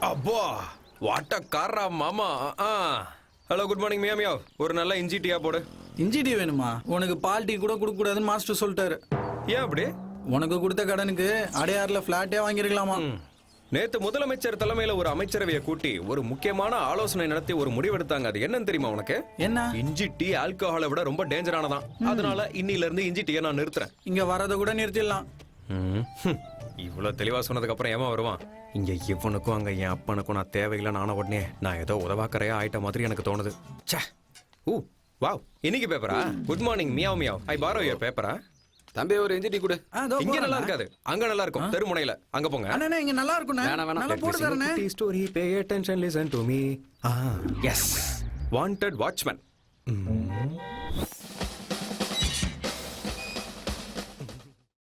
அப்பா வாட்ட காரா மாமா. ஆ. ஹலோ குட் மார்னிங் மியா மியா ஒரு நல்ல இஞ்சி டீயா போடு. இஞ்சி டீ வேணுமா? உனக்கு பால் டீ கூட கொடுக்க கூடாதுன்னு மாஸ்டர் சொல்லிட்டாரு. ஏன் அப்படி? உனக்கு கொடுத்த கடனுக்கு அடையாறுல பிளாட்டே வாங்கிருக்கலாமா. நேத்து முதலமைச்சர் தலைமையில ஒரு அமைச்சரவையை கூட்டி ஒரு முக்கியமான ஆலோசனை நடத்தி ஒரு முடிவெடுத்தாங்க. அது என்னன்னு தெரியுமா உனக்கு? என்ன? இஞ்சி டீ ஆல்கஹாலை விட ரொம்ப டேஞ்சரானதான். அதனால இன்னில இருந்து இஞ்சி டீயை நான் நிறுத்துறேன். இங்க வரத கூட நிறுத்திடலாம். ம். ஹம். இவ்வளவு தெளிவா சொன்னதுக்கு அப்புறம் ஏமா வருவான்? இங்க இவனுக்கும் அங்க என் அப்பனுக்கும் நான் தேவையில்லை நான உடனே நான் ஏதோ உதவாக்கறையா ஆயிட்ட மாதிரி எனக்கு தோணுது. ச்சே. ஊ வாவ் இன்னைக்கு பேப்பரா good morning meow meow I borrow your பேப்பரா தம்பி ஒரு இஞ்சி டீ கொடு. இங்க. நல்லா இருக்காது அங்க நல்லா இருக்கும் தெருமுனையில. அங்க போங்க. அண்ணே இங்க நல்லா இருக்கும்ண்ணே வேணாம், வேணாம். நல்லா போட்டு தரேண்ணே story pay attention listen to me ah. Yes wanted watchman